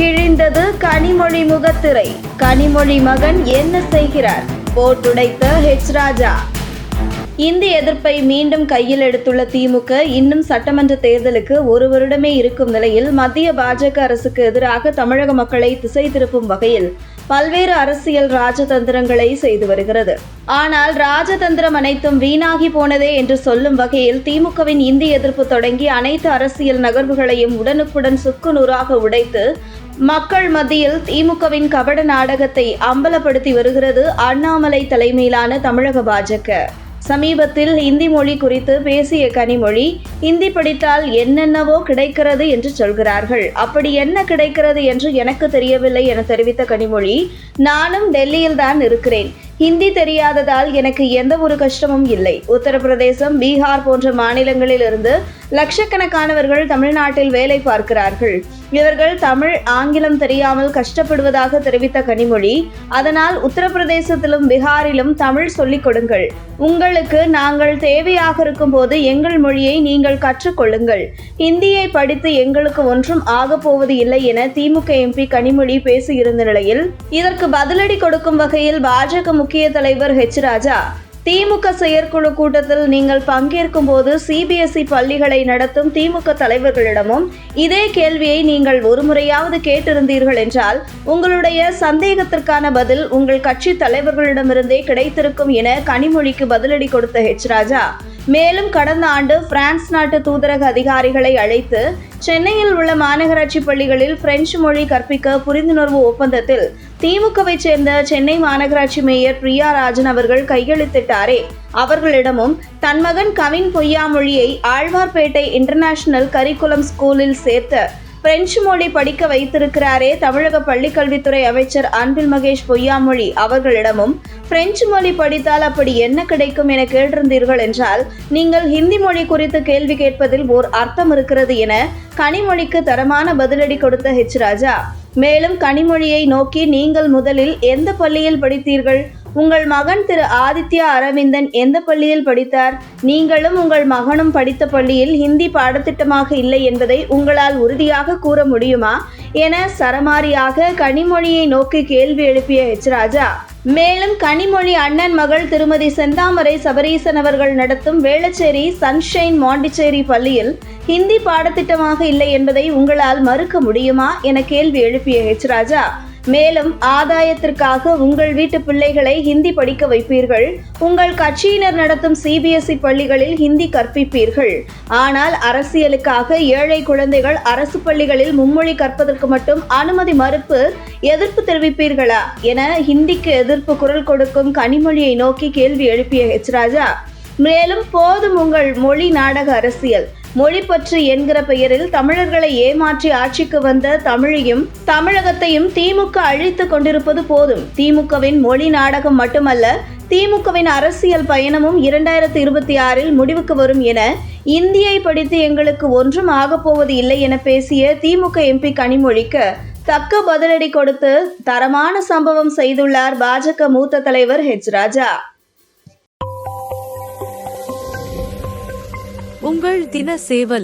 கிழிந்தது கனிமொழி முகத்திரை. கனிமொழி மகன் என்ன செய்கிறார்? போட்டுடைத்த ஹெச் ராஜா. இந்தி எதிர்ப்பை மீண்டும் கையில் எடுத்துள்ள திமுக இன்னும் சட்டமன்ற தேர்தலுக்கு ஒரு வருடமே இருக்கும் நிலையில் மத்திய பாஜக அரசுக்கு எதிராக தமிழக மக்களை திசை திருப்பும் வகையில் பல்வேறு அரசியல் ராஜதந்திரங்களை செய்து வருகிறது. ஆனால் ராஜதந்திரம் அனைத்தும் வீணாகி போனதே என்று சொல்லும் வகையில் திமுகவின் இந்தி எதிர்ப்பு தொடங்கி அனைத்து அரசியல் நகர்வுகளையும் உடனுக்குடன் சுக்குநூறாக உடைத்து மக்கள் மத்தியில் திமுகவின் கபட நாடகத்தை அம்பலப்படுத்தி வருகிறது அண்ணாமலை தலைமையிலான தமிழக பாஜக. சமீபத்தில் இந்தி மொழி குறித்து பேசிய கனிமொழி இந்தி படித்தால் என்னென்னவோ கிடைக்கிறது என்று சொல்கிறார்கள். அப்படி என்ன கிடைக்கிறது என்று எனக்கு தெரியவில்லை என தெரிவித்த கனிமொழி நானும் டெல்லியில் தான் இருக்கிறேன். ஹிந்தி தெரியாததால் எனக்கு எந்த ஒரு கஷ்டமும் இல்லை. உத்தரப்பிரதேசம் பீகார் போன்ற மாநிலங்களில் இருந்து லட்சக்கணக்கானவர்கள் தமிழ்நாட்டில் வேலை பார்க்கிறார்கள். இவர்கள் தமிழ் ஆங்கிலம் தெரியாமல் கஷ்டப்படுவதாக தெரிவித்த கனிமொழி அதனால் உத்தரப்பிரதேசத்திலும் பீகாரிலும் தமிழ் சொல்லிக் கொடுங்கள். உங்களுக்கு நாங்கள் தேவையாக இருக்கும் போது எங்கள் மொழியை நீங்கள் கற்றுக்கொள்ளுங்கள் ஹிந்தியை படித்து எங்களுக்கு ஒன்றும் ஆகப் போவது இல்லை என திமுக எம்பி கனிமொழி பேசியிருந்த நிலையில் இதற்கு பதிலடி கொடுக்கும் வகையில் பாஜக முக்கிய தலைவர் ஹெச் ராஜா திமுக செயற்குழு கூட்டத்தில் நீங்கள் பங்கேற்கும் போது சிபிஎஸ்இ பள்ளிகளை நடத்தும் திமுக தலைவர்களிடமும் இதே கேள்வியை நீங்கள் ஒருமுறையாவது கேட்டிருந்தீர்கள் என்றால் உங்களுடைய சந்தேகத்திற்கான பதில் உங்கள் கட்சி தலைவர்களிடமிருந்தே கிடைத்திருக்கும் என கனிமொழிக்கு பதிலடி கொடுத்த ஹெச் ராஜா. மேலும் கடந்த ஆண்டு பிரான்ஸ் நாட்டு தூதரக அதிகாரிகளை அழைத்து சென்னையில் உள்ள மாநகராட்சி பள்ளிகளில் பிரெஞ்சு மொழி கற்பிக்க புரிந்துணர்வு ஒப்பந்தத்தில் திமுகவை சேர்ந்த சென்னை மாநகராட்சி மேயர் பிரியா ராஜன் அவர்கள் கையெழுத்திட்டாரே. அவர்களிடமும் தன் மகன் கவின் பொய்யாமொழியை ஆழ்வார்பேட்டை இன்டர்நேஷனல் கரிக்குலம் ஸ்கூலில் சேர்த்த பிரெஞ்சு மொழி படிக்க வைத்திருக்கிறாரே தமிழக பள்ளிக்கல்வித்துறை அமைச்சர் அன்பில் மகேஷ் பொய்யாமொழி அவர்களிடமும் பிரெஞ்சு மொழி படித்தால் அப்படி என்ன கிடைக்கும் என கேட்டிருந்தீர்கள் என்றால் நீங்கள் ஹிந்தி மொழி குறித்து கேள்வி கேட்பதில் ஓர் அர்த்தம் இருக்கிறது என கனிமொழிக்கு தரமான பதிலடி கொடுத்த ஹெச் ராஜா. மேலும் கனிமொழியை நோக்கி நீங்கள் முதலில் எந்த பள்ளியில் படித்தீர்கள்? உங்கள் மகன் திரு ஆதித்யா அரவிந்தன் எந்த பள்ளியில் படித்தார்? நீங்களும் உங்கள் மகனும் படித்த பள்ளியில் ஹிந்தி பாடத்திட்டமாக இல்லை என்பதை உங்களால் உறுதியாக கூற முடியுமா? என சரமாரியாக கனிமொழியை நோக்கி கேள்வி எழுப்பிய ஹெச் ராஜா மேலும் கனிமொழி அண்ணன் மகள் திருமதி செந்தாமரை சபரீசன் அவர்கள் நடத்தும் வேளச்சேரி சன்ஷைன் மாண்டிச்சேரி பள்ளியில் ஹிந்தி பாடத்திட்டமாக இல்லை என்பதை உங்களால் மறுக்க முடியுமா? என கேள்வி எழுப்பிய ஹெச் ராஜா மேலும் ஆதாயத்திற்காக உங்கள் வீட்டு பிள்ளைகளை ஹிந்தி படிக்க வைப்பீர்கள். உங்கள் கட்சியினர் நடத்தும் சிபிஎஸ்இ பள்ளிகளில் ஹிந்தி கற்பிப்பீர்கள். ஆனால் அரசியலுக்காக ஏழை குழந்தைகள் அரசு பள்ளிகளில் மும்மொழி கற்பதற்கு மட்டும் அனுமதி மறுப்பு எதிர்ப்பு தெரிவிப்பீர்களா? என ஹிந்திக்கு எதிர்ப்பு குரல் கொடுக்கும் கனிமொழியை நோக்கி கேள்வி எழுப்பிய ஹெச் ராஜா மேலும் போதும் உங்கள் மொழி நாடக அரசியல். மொழி பற்று என்கிற பெயரில் தமிழர்களை ஏமாற்றி ஆட்சிக்கு வந்த தமிழையும் தமிழகத்தையும் திமுக அழித்து கொண்டிருப்பது போதும். திமுகவின் மொழி நாடகம் மட்டுமல்ல திமுகவின் அரசியல் பயணமும் இரண்டாயிரத்தி இருபத்தி ஆறில் முடிவுக்கு வரும் என இந்தியை படித்து எங்களுக்கு ஒன்றும் ஆகப்போவது இல்லை என பேசிய திமுக எம்பி கனிமொழிக்கு தக்க பதிலடி கொடுத்து தரமான சம்பவம் செய்துள்ளார் பாஜக மூத்த தலைவர் ஹெச் ராஜா. உங்கள் தின சேவல்